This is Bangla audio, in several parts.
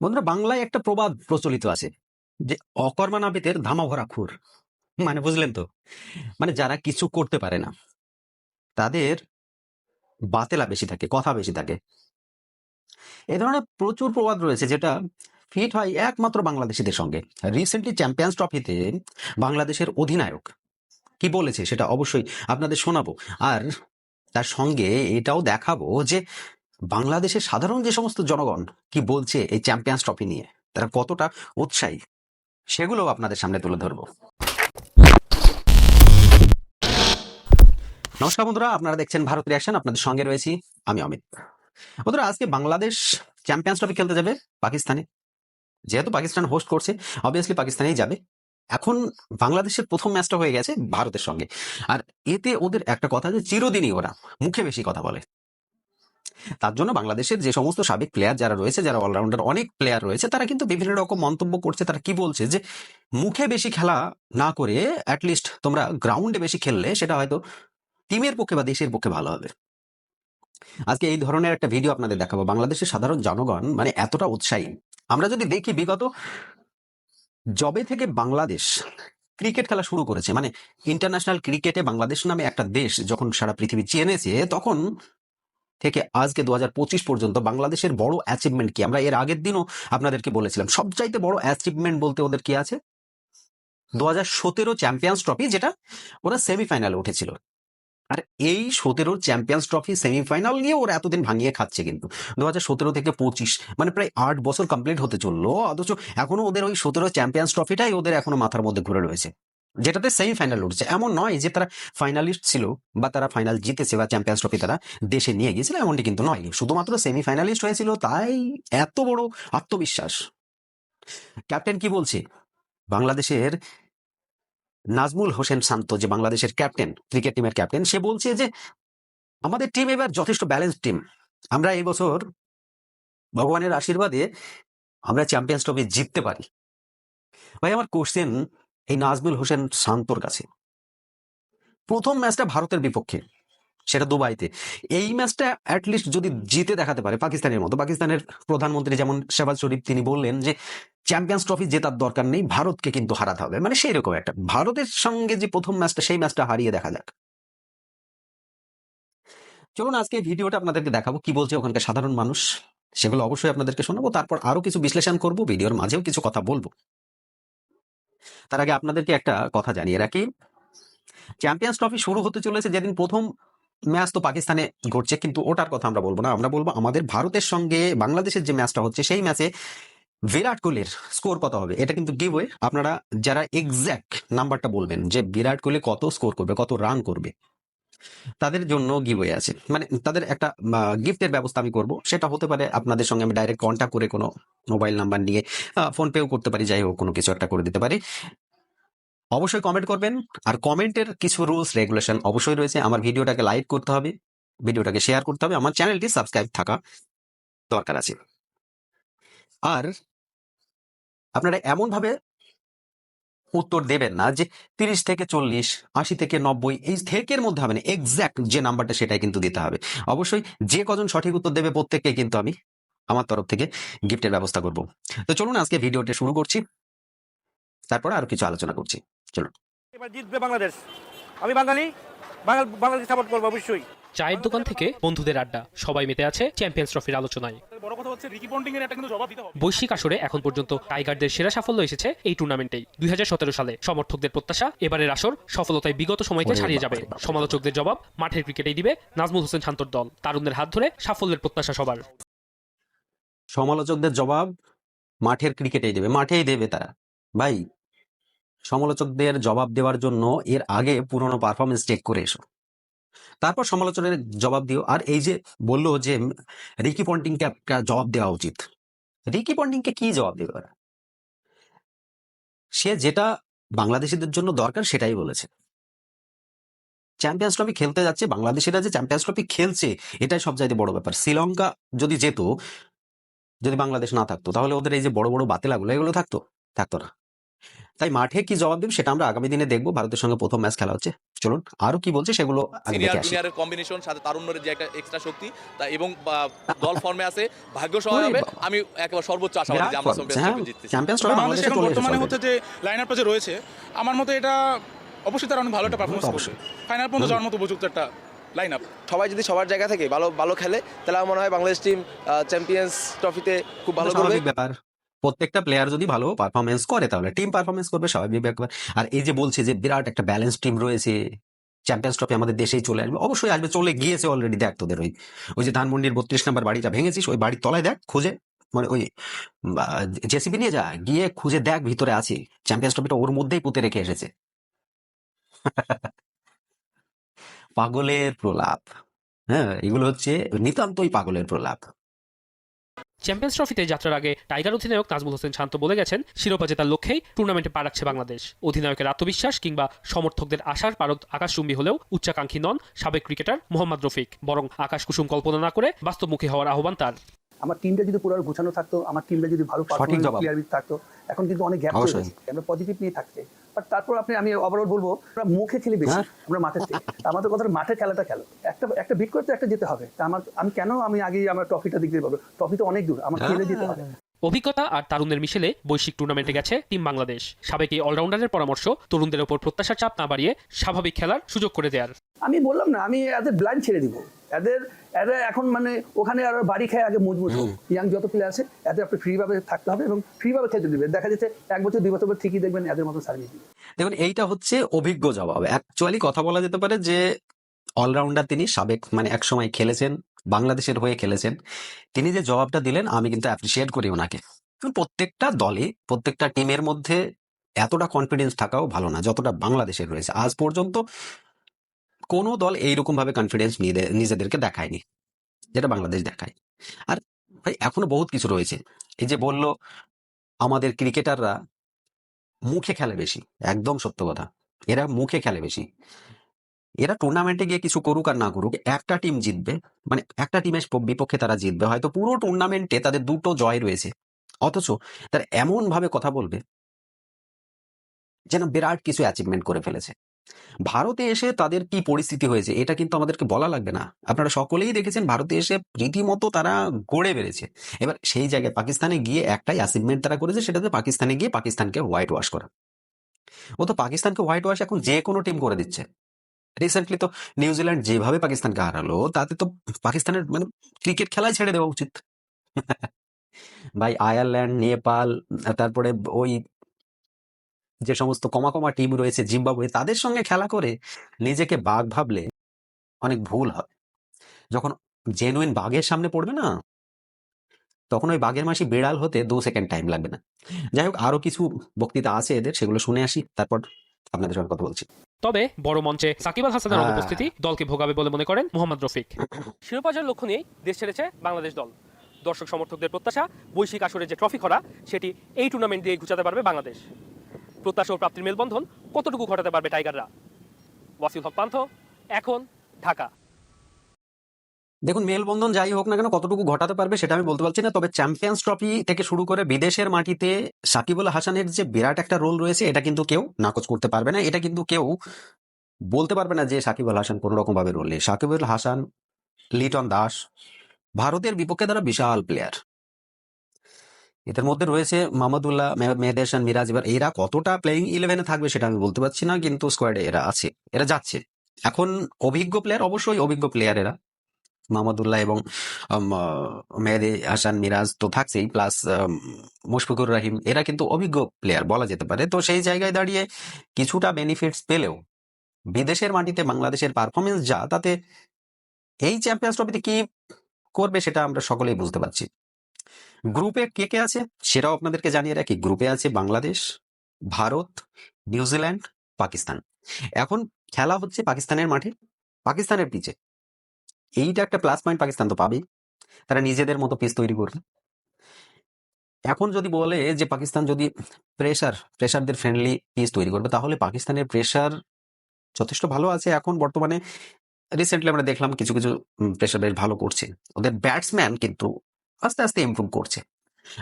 বন্ধুরা, বাংলায় একটা প্রবাদ প্রচলিত আছে যে অকর্মা নাবিতের ধামা ভরা খুর। মানে বুঝলেন তো? মানে যারা কিছু করতে পারে না, তাদের বাতেলা বেশি থাকে, কথা বেশি থাকে। এ ধরনের প্রচুর প্রবাদ রয়েছে যেটা ফিট হয় একমাত্র বাংলাদেশিদের সঙ্গে। রিসেন্টলি চ্যাম্পিয়ন্স ট্রফিতে বাংলাদেশের অধিনায়ক কি বলেছে সেটা অবশ্যই আপনাদের শোনাবো। আর তার সঙ্গে এটাও দেখাবো যে বাংলাদেশের সাধারণ যে সমস্ত জনগণ কি বলছে এই চ্যাম্পিয়ন্স ট্রফি নিয়ে, তারা কতটা উৎসাহী সেগুলো আপনাদের সামনে তুলে ধরবো। নমস্কার বন্ধুরা, আপনারা দেখছেন ভারত রিয়াকশন, আপনাদের সঙ্গে রয়েছি আমি অমিত। বন্ধুরা, আজকে বাংলাদেশ চ্যাম্পিয়ন্স ট্রফি খেলতে যাবে পাকিস্তানে। যেহেতু পাকিস্তান হোস্ট করছে অবভিয়াসলি পাকিস্তানেই যাবে। এখন বাংলাদেশের প্রথম ম্যাচটা হয়ে গেছে ভারতের সঙ্গে। আর এতে ওদের একটা কথা যে, চিরদিনই ওরা মুখে বেশি কথা বলে। তার জন্য বাংলাদেশের যে সমস্ত সাবেক প্লেয়ার যারা রয়েছে, যারা অলরাউন্ডার অনেক প্লেয়ার রয়েছে, তারা কিন্তু বিভিন্ন রকম মন্তব্য করছে। তারা কি বলছে যে, মুখে বেশি খেলা না করে অ্যাটলিস্ট তোমরা গ্রাউন্ডে বেশি খেললে সেটা হয়তো টিমের পক্ষে বা দেশের পক্ষে ভালো হবে। আজকে এই ধরনের একটা ভিডিও আপনাদের দেখাবো। বাংলাদেশের সাধারণ জনগণ মানে এতটা উৎসাহী। আমরা যদি দেখি বিগত জবে থেকে বাংলাদেশ ক্রিকেট খেলা শুরু করেছে মানে ইন্টারন্যাশনাল ক্রিকেটে বাংলাদেশ নামে একটা দেশ যখন সারা পৃথিবী চেনেছে, তখন থেকে আজকে দুহাজার পঁচিশ পর্যন্ত বাংলাদেশের বড় অ্যাচিভমেন্ট কি? আমরা এর আগের দিনও আপনাদেরকে বলেছিলাম, সবচাইতে বড় অ্যাচিভমেন্ট বলতে ওদের কি আছে? দু হাজার সতেরো চ্যাম্পিয়ন্স ট্রফি যেটা ওরা সেমিফাইনালে উঠেছিল। আর এই সতেরো চ্যাম্পিয়ন্স ট্রফি সেমিফাইনাল নিয়ে ওরা এতদিন ভাঙিয়ে খাচ্ছে কিন্তু। দু হাজার সতেরো থেকে পঁচিশ মানে প্রায় আট বছর কমপ্লিট হতে চলল, অথচ এখনও ওদের ওই সতেরো চ্যাম্পিয়ন্স ট্রফিটাই ওদের এখনও মাথার মধ্যে ঘুরে রয়েছে। যেটাতে সেমি ফাইনাল উঠছে এমন নয় যে তারা ফাইনালিস্ট ছিল বা তারা ফাইনাল জিতেছে বা চ্যাম্পিয়ন্স ট্রফি তারা দেশে নিয়ে গিয়েছিল, এমনটি কিন্তু নয়। শুধুমাত্র সেমি ফাইনালিস্ট হয়েছিল তাই এত বড় আত্মবিশ্বাস। ক্যাপ্টেন কি বলছে? বাংলাদেশের নাজমুল হোসেন শান্ত, যে বাংলাদেশের ক্যাপ্টেন ক্রিকেট টিমের ক্যাপ্টেন সে বলছে যে আমাদের টিম এবার যথেষ্ট ব্যালেন্স টিম আমরা এই বছর ভগবানের আশীর্বাদে আমরা চ্যাম্পিয়ন্স ট্রফি জিততে পারি। ভাই, আমার কোশ্চেন এই নাজমুল হোসেন শান্তর কাছে। প্রথম ম্যাচটা ভারতের বিপক্ষে, সেটা দুবাইতে। এই ম্যাচটা অ্যাটলিস্ট যদি জিতে দেখাতে পারে পাকিস্তানের মতো। পাকিস্তানের প্রধানমন্ত্রী যেমন শেবাজ শরীফ, তিনি বললেন যে চ্যাম্পিয়ন্স ট্রফি জেতার দরকার নেই, ভারতকে কিন্তু হারাতে হবে। মানে সেই রকম একটা। ভারতের সঙ্গে যে প্রথম ম্যাচটা, সেই ম্যাচটা হারিয়ে দেখা যাক। চলুন, আজকে ভিডিওটা আপনাদেরকে দেখাবো, কি বলছে ওখানকার সাধারণ মানুষ, সেগুলো অবশ্যই আপনাদেরকে শোনাবো। তারপর আরও কিছু বিশ্লেষণ করব, ভিডিওর মাঝেও কিছু কথা বলব। তার আগে আপনাদেরকে একটা কথা জানিয়ে রাখি। চ্যাম্পিয়ন্স ট্রফি শুরু হতে চলেছে যেদিন প্রথম ম্যাচ তো পাকিস্তানে ঘটছে, কিন্তু ওটার কথা আমরা বলব না। আমরা বলব আমাদের ভারতের সঙ্গে বাংলাদেশের যে ম্যাচটা হচ্ছে, সেই ম্যাচে বিরাট কোহলির স্কোর কত হবে? এটা কিন্তু গিভওয়ে আপনারা যারা এক্স্যাক্ট নাম্বারটা বলবেন যে বিরাট কোহলি কত স্কোর করবে, কত রান করবে তাদের জন্য গিভওয়ে আছে। মানে তাদের একটা গিফটের ব্যবস্থা আমি করব। সেটা হতে পারে আপনাদের সঙ্গে আমি ডাইরেক্ট কন্ট্যাক্ট করে কোনো মোবাইল নাম্বার নিয়ে ফোন পেও করতে পারি। যাই হোক, কোনো কিছু একটা করে দিতে পারি। অবশ্যই কমেন্ট করবেন। আর কমেন্টের কিছু রুলস রেগুলেশন অবশ্যই রয়েছে। আমার ভিডিওটাকে লাইক করতে হবে। ভিডিওটাকে শেয়ার করতে হবে। আমার চ্যানেলটি সাবস্ক্রাইব থাকা দরকার আছে। আর আপনারা এমন ভাবে উত্তর দেবেন না যে তিরিশ থেকে চল্লিশ, আশি থেকে নব্বই, এই থেকের মধ্যে হবে না এক্স্যাক্ট যে নাম্বারটা সেটাই কিন্তু দিতে হবে। অবশ্যই যে কজন সঠিক উত্তর দেবে প্রত্যেককে কিন্তু আমি আমার তরফ থেকে গিফটের ব্যবস্থা করব। তো চলুন আজকে ভিডিওটা শুরু করছি, তারপরে আরও কিছু আলোচনা করছি। চলুন। এবার জিতবে বাংলাদেশ। আমি বাঙালি বাংলাদেশ সাপোর্ট করব অবশ্যই। চায়ের দোকান থেকে বন্ধুদের আড্ডা। সবাই মেতে আছে চ্যাম্পিয়ন্স ট্রফির আলোচনায়। বড় কথা হচ্ছে রিকি পন্টিং এর একটা কিন্তু জবাব দিতে হবে। বৈশ্বিক আসরে এখন পর্যন্ত টাইগারদের সেরা সাফল্য এসেছে এই টুর্নামেন্টেই। দুই সালে সমর্থকদের প্রত্যাশা এবারের আসর সফলতায় বিগত সময়কে ছাড়িয়ে যাবে। সমালোচকদের জবাব মাঠের ক্রিকেটেই দিবে নাজমুল হোসেন শান্তর দল। তারুণদের হাত ধরে সাফল্যের প্রত্যাশা সবার। সমালোচকদের জবাব মাঠের ক্রিকেটেই দেবে মাঠেই দেবে তারা। ভাই সমালোচকদের জবাব দেওয়ার জন্য এর আগে পুরনো পারফরমেন্স চেক করে এসো। তারপর সমালোচনের জবাব দিও। আর এই যে বলল যে রিকি পন্টিংকে জবাব দেওয়া উচিত। রিকি পন্টিংকে কি জবাব দেবে ওরা? সে যেটা বাংলাদেশিদের জন্য দরকার সেটাই বলেছে। চ্যাম্পিয়ন্স ট্রফি খেলতে যাচ্ছে, বাংলাদেশিরা যে চ্যাম্পিয়ন্স ট্রফি খেলছে, এটাই সবচাইতে বড় ব্যাপার। শ্রীলঙ্কা যদি যেত, যদি বাংলাদেশ না থাকতো, তাহলে ওদের এই যে বড় বড় বাতেলাগুলো, এগুলো থাকতো? থাকতো না। তাই মাঠে কি জবাব দেবে সেটা আমরা আগামী দিনে দেখব। ভারতের সঙ্গে প্রথম ম্যাচ খেলা হচ্ছে। চলুন আরও কি বলছে সেগুলো আগে দেখে আসি। জুনিয়রের কম্বিনেশন সাথে তারুণ্যের যে একটা এক্সট্রা শক্তি তা এবং দল ফর্মে আছে ভাগ্য সহায় ওরে হবে। আমি একেবারে সর্বোচ্চ আশাবাদী যে আমরা চ্যাম্পিয়ন্স ট্রফি বাংলাদেশ চলে এসেছে হচ্ছে যে লাইন আপটা যে রয়েছে আমার মতে এটা অবশ্যই তারা অনেক ভালো একটা পারফরমেন্স অবশ্যই। ফাইনাল পর্যন্ত যাওয়ার মতো উপযুক্ত একটা লাইন আপ সবাই যদি সবার জায়গা থেকে ভালো ভালো খেলে তাহলে আমার মনে হয় বাংলাদেশ টিম চ্যাম্পিয়ন্স ট্রফিতে খুব ভালো করবে। ব্যাপার। প্রত্যেকটা প্লেয়ার যদি ভালো পারফরমেন্স করে, তাহলে টিম পারফরমেন্স করবে স্বাভাবিক ব্যাপার আর এই যে বলছে যে বিরাট একটা ব্যালেন্স টিম রয়েছে চ্যাম্পিয়ন্স ট্রফি আমাদের দেশেই চলে আসবে, অবশ্যই আসবে, চলে গিয়েছে অলরেডি দেখ তোদের ওই ওই যে ধানমন্ডির বত্রিশ নাম্বার বাড়িটা ভেঙেছিস, ওই বাড়ির তলায় দেখ, খুঁজে মানে ওই জেসিবি নিয়ে যা, গিয়ে খুঁজে দেখ ভিতরে আছে চ্যাম্পিয়ন্স ট্রফিটা ওর মধ্যেই পুঁতে রেখে এসেছে। পাগলের প্রলাপ হ্যাঁ এগুলো হচ্ছে নিতান্তই পাগলের প্রলাপ। চ্যাম্পিয়ন্স ট্রফিতে যাত্রার আগে টাইগার অধিনায়ক নাজমুল হোসেন শান্ত বলে গেছেন, শিরোপা জেতার লক্ষ্যেই টুর্নামেন্টে পা রাখছে বাংলাদেশ। অধিনায়কের আত্মবিশ্বাস কিংবা সমর্থকদের আশার পারদ আকাশচুম্বী হলেও উচ্চাকাঙ্ক্ষী নন সাবেক ক্রিকেটার মোহাম্মদ রফিক, বরং আকাশ কুসুম কল্পনা না করে বাস্তবমুখী হওয়ার আহ্বান তার। আমার টিমটা যদি পুরো গোছানো থাকতো আমার টিমটা যদি ভালো প্লেয়ার থাকতো এখন কিন্তু অনেক গ্যাপ অবশ্যই। আমরা পজিটিভ নিয়ে থাকতে। বাট তারপর আপনি আমি ওভারঅল বলব আমরা মুখে খেলি বেশি হ্যাঁ। আমরা মাঠে থেকে আমাদের কথা মাঠের খেলাটা খেলো। একটা একটা বিট করতে একটা যেতে হবে। তা আমার আমি কেন আমি আগেই আমার ট্রফিটা দিতে পারব? ট্রফি তো অনেক দূর আমার খেলে যেতে হবে। অভিজ্ঞতা আর তারুণের মিশেলে বৈশ্বিক টুর্নামেন্টে গেছে টিম বাংলাদেশ। সাবেক এই অলরাউন্ডারের পরামর্শ তরুণদের ওপর প্রত্যাশার চাপ না বাড়িয়ে স্বাভাবিক খেলার সুযোগ করে দেয়ার। আমি বললাম না আমি এদের ব্লাইন্ড ছেড়ে দিব। এদের এদের এখন মানে ওখানে আর বাড়ি খেয়ে আগে মজবুত হোক। ইয়াং যত প্লেয়ার আছে এদের আপনি ফ্রি ভাবে থাকতে হবে এবং ফ্রি ভাবে খেলতে দিবে দেখা যাচ্ছে এক বছর দুই বছর পর ঠিকই দেখবেন এদের মতো সার্ভিস দিবে দেখুন এইটা হচ্ছে অভিজ্ঞ জবাব। অ্যাকচুয়ালি কথা বলা যেতে পারে যে অলরাউন্ডার তিনি সাবেক মানে এক সময় খেলেছেন বাংলাদেশের হয়ে খেলেছেন। তিনি যে জবাবটা দিলেন আমি কিন্তু অ্যাপ্রিসিয়েট করি ওনাকে। প্রত্যেকটা দলে প্রত্যেকটা টিমের মধ্যে এতটা কনফিডেন্স থাকাও ভালো না যতটা বাংলাদেশের রয়েছে আজ পর্যন্ত কোনো দল এইরকম ভাবে কনফিডেন্স নিজেদেরকে দেখায়নি, যেটা বাংলাদেশ দেখায়। আর ভাই, এখনও বহুত কিছু রয়েছে। এই যে বলল, আমাদের ক্রিকেটাররা মুখে খেলে বেশি, একদম সত্য কথা। এরা মুখে খেলে বেশি। এরা টুর্নামেন্টে গিয়ে কিছু করুক আর না করুক, একটা টিম জিতবে মানে একটা টিমের বিপক্ষে তারা জিতবে। হয়তো পুরো টুর্নামেন্টে তাদের দুটো জয় রয়েছে। অথচ তারা এমন ভাবে কথা বলবে, যেন বিরাট কিছু অ্যাচিভমেন্ট করে ফেলেছে। ভারতে এসে তাদের কি পরিস্থিতি হয়েছে? এটা কিন্তু আমাদেরকে বলা লাগবে না। আপনারা সকলেই দেখেছেন ভারতে এসে রীতিমতো তারা গড়ে বেড়েছে। এবার সেই জায়গায় পাকিস্তানে গিয়ে একটাই অ্যাচিভমেন্ট তারা করেছে সেটা হচ্ছে পাকিস্তানে গিয়ে পাকিস্তানকে হোয়াইট ওয়াশ করা। ও তো পাকিস্তানকে হোয়াইট ওয়াশ এখন যে কোনো টিম করে দিচ্ছে। রিসেন্টলি তো নিউজিল্যান্ড যেভাবে পাকিস্তানকে হারালো, তাতে তো পাকিস্তানের মানে ক্রিকেট খেলাই ছেড়ে দেওয়া উচিত। ভাই আয়ারল্যান্ড নেপাল তারপরে ওই যে সমস্ত কমা কমা টিম রয়েছে জিম্বাবুয়ে তাদের সঙ্গে খেলা করে নিজেকে বাঘ ভাবলে অনেক ভুল হয়। যখন জেনুইন বাঘের সামনে পড়বে না তখন ওই বাঘের মাসি বিড়াল হতে দু সেকেন্ড টাইম লাগবে না। যাই হোক আরও কিছু বক্তৃতা আছে এদের সেগুলো শুনে আসি তারপর আপনাদের সঙ্গে কথা বলছি। তবে বড় মঞ্চে সাকিব আল হাসানের হ্যাঁ। অনুপস্থিতি দলকে ভোগাবে বলে মনে করেন মোহাম্মদ রফিক। শিরোপাজার লক্ষ্য নিয়েই দেশ ছেড়েছে বাংলাদেশ দল। দর্শক সমর্থকদের প্রত্যাশা বৈশ্বিক আসরে যে ট্রফি খরা সেটি এই টুর্নামেন্ট দিয়ে ঘুচাতে পারবে বাংলাদেশ। প্রত্যাশা ও প্রাপ্তির মেলবন্ধন কতটুকু ঘটাতে পারবে টাইগাররা? ওয়াসিল হক পান্থ, এখন ঢাকা। দেখুন, মেলবন্ধন যাই হোক না কেন, কতটুকু ঘটাতে পারবে সেটা আমি বলতে পারছি না, তবে চ্যাম্পিয়ন্স ট্রফি থেকে শুরু করে বিদেশের মাটিতে সাকিবুল হাসানের যে বিরাট একটা রোল রয়েছে, এটা কিন্তু কেউ নাকচ করতে পারবে না। এটা কিন্তু কেউ বলতে পারবে না যে সাকিবুল হাসান কোনো রকম ভাবে রোল নেই সাকিবুল হাসান, লিটন দাস, ভারতের বিপক্ষে তারা বিশাল প্লেয়ার এদের মধ্যে রয়েছে মাহমুদুল্লাহ মে- মেহেদেশান মিরাজ। এবার এরা কতটা প্লেয়িং ইলেভেনে থাকবে সেটা আমি বলতে পারছি না, কিন্তু স্কোয়াডে এরা আছে, এরা যাচ্ছে। এখন অভিজ্ঞ প্লেয়ার অবশ্যই অভিজ্ঞ প্লেয়ার এরা। মাহমুদুল্লাহ এবং মেহেদি হাসান মিরাজ তো থাকছেই প্লাস মুশফিকুর রহিম, এরা কিন্তু অভিজ্ঞ প্লেয়ার বলা যেতে পারে। তো সেই জায়গায় দাঁড়িয়ে কিছুটা বেনিফিটস পেলেও বিদেশের মাটিতে বাংলাদেশের পারফরমেন্স যা, তাতে এই চ্যাম্পিয়ন্স ট্রফিতে কি করবে সেটা আমরা সকলেই বুঝতে পারছি। গ্রুপে কে কে আছে? সেটাও আপনাদেরকে জানিয়ে রাখি। গ্রুপে আছে বাংলাদেশ, ভারত, নিউজিল্যান্ড, পাকিস্তান। এখন খেলা হচ্ছে পাকিস্তানের মাঠে, পাকিস্তানের পিচে। এইটা একটা প্লাস পয়েন্ট পাকিস্তান তো পাবেই। তারা নিজেদের মতো পিচ তৈরি করবে। এখন যদি বলে যে পাকিস্তান যদি প্রেশার প্রেশারদের ফ্রেন্ডলি পিচ তৈরি করবে, তাহলে পাকিস্তানের প্রেশার যথেষ্ট ভালো আছে এখন বর্তমানে। রিসেন্টলি আমরা দেখলাম কিছু কিছু প্রেসার বেশ ভালো করছে। ওদের ব্যাটসম্যান কিন্তু আস্তে আস্তে ইম্প্রুভ করছে।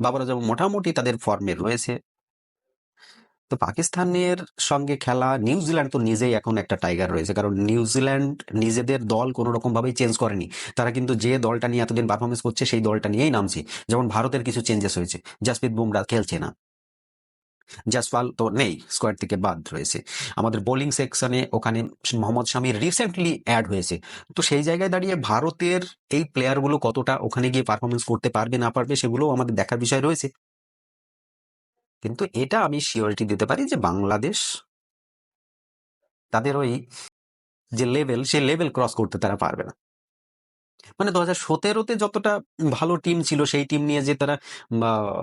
বাবারা যেমন মোটামুটি তাদের ফর্মে রয়েছে। তো পাকিস্তানের সঙ্গে খেলা নিউজিল্যান্ড তো নিজেই এখন একটা টাইগার রয়েছে। কারণ নিউজিল্যান্ড নিজেদের দল কোনো রকম ভাবেই চেঞ্জ করেনি। তারা কিন্তু যে দলটা নিয়ে এতদিন পারফরমেন্স করছে, সেই দলটা নিয়েই নামছে। যেমন ভারতের কিছু চেঞ্জেস হয়েছে। জাসপ্রীত বুমরা খেলছে না। জাসপাল তো নেই স্কোয়াড থেকে বাদ রয়েছে। আমাদের বোলিং সেকশনে ওখানে মোহাম্মদ শামি রিসেন্টলি অ্যাড হয়েছে। তো সেই জায়গায় দাঁড়িয়ে ভারতের এই প্লেয়ারগুলো কতটা ওখানে গিয়ে পারফরমেন্স করতে পারবে, না পারবে সেগুলো আমাদের দেখার বিষয় রয়েছে। কিন্তু এটা আমি শিওরিটি দিতে পারি যে বাংলাদেশ তাদের ওই যে লেভেল সেই লেভেল ক্রস করতে তারা পারবে না। মানে দু হাজার সতেরোতে যতটা ভালো টিম ছিল, সেই টিম নিয়ে যে তারা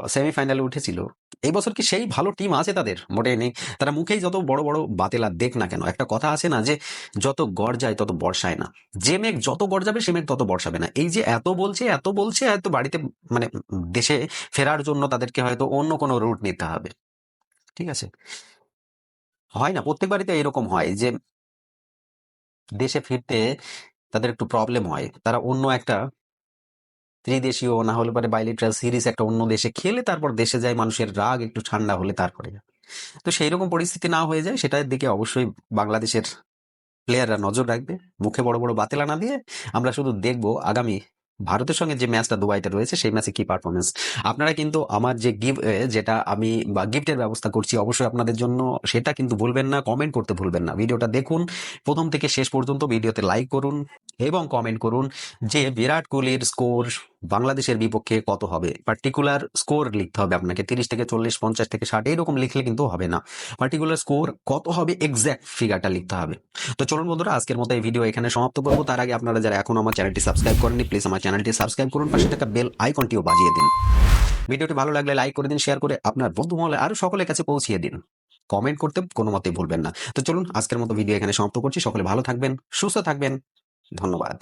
সেমিফাইনালে উঠেছিল, এই বছর কি সেই ভালো টিম আছে তাদের? মোটেই নেই। তারা মুখেই যত বড় বড় বাতেলা দেখ না কেন। একটা কথা আছে না যে, যত গড় তত বর্ষায় না। যে মেঘ যত গড় যাবে সে মেঘ তত বর্ষাবে না। এই যে এত বলছে এত বলছে এত বাড়িতে মানে দেশে ফেরার জন্য তাদেরকে হয়তো অন্য কোনো রুট নিতে হবে। ঠিক আছে? হয় না প্রত্যেক বাড়িতে এরকম হয় যে, দেশে ফিরতে তাদের একটু প্রবলেম হয়। তারা অন্য একটা ত্রিদেশীয় না হলে পারে বাইলিট্রাল সিরিজ একটা অন্য দেশে খেলে তারপর দেশে যায়, মানুষের রাগ একটু ঠান্ডা হলে তারপরে। তো সেই রকম পরিস্থিতি না হয়ে যায়, সেটার দিকে অবশ্যই বাংলাদেশের প্লেয়াররা নজর রাখবে। মুখে বড় বড় বাতেলা না দিয়ে আমরা শুধু দেখব আগামী ভারতের সঙ্গে যে ম্যাচটা দুবাইতে রয়েছে, সেই ম্যাচে কি পারফরমেন্স আপনারা কিন্তু আমার যে গিফট যেটা আমি, বা গিফটের ব্যবস্থা করছি অবশ্যই আপনাদের জন্য, সেটা কিন্তু ভুলবেন না কমেন্ট করতে ভুলবেন না। ভিডিওটা দেখুন, প্রথম থেকে শেষ পর্যন্ত ভিডিওতে লাইক করুন। এবং কমেন্ট করুন যে বিরাট কোহলির স্কোর বাংলাদেশের বিপক্ষে কত হবে? পার্টিকুলার স্কোর লিখতে হবে আপনাকে। তিরিশ থেকে চল্লিশ, পঞ্চাশ থেকে ষাট, এরকম লিখলে কিন্তু হবে না। পার্টিকুলার স্কোর কত হবে? এক্স্যাক্ট ফিগারটা লিখতে হবে। তো চলুন বন্ধুরা, আজকের মতো এই ভিডিও এখানে সমাপ্ত করব। তার আগে আপনারা যারা এখন আমার চ্যানেলটি সাবস্ক্রাইব করেননি প্লিজ আমার চ্যানেলটি সাবস্ক্রাইব করুন। পাশে থাকা বেল আইকনটিও বাজিয়ে দিন। ভিডিওটি ভালো লাগলে লাইক করে দিন শেয়ার করে আপনার বন্ধু মহলে আরও সকলের কাছে পৌঁছিয়ে দিন। কমেন্ট করতে কোনো মতেই ভুলবেন না। তো চলুন, আজকের মতো ভিডিও এখানে সমাপ্ত করছি। সকলে ভালো থাকবেন, সুস্থ থাকবেন। ধন্যবাদ।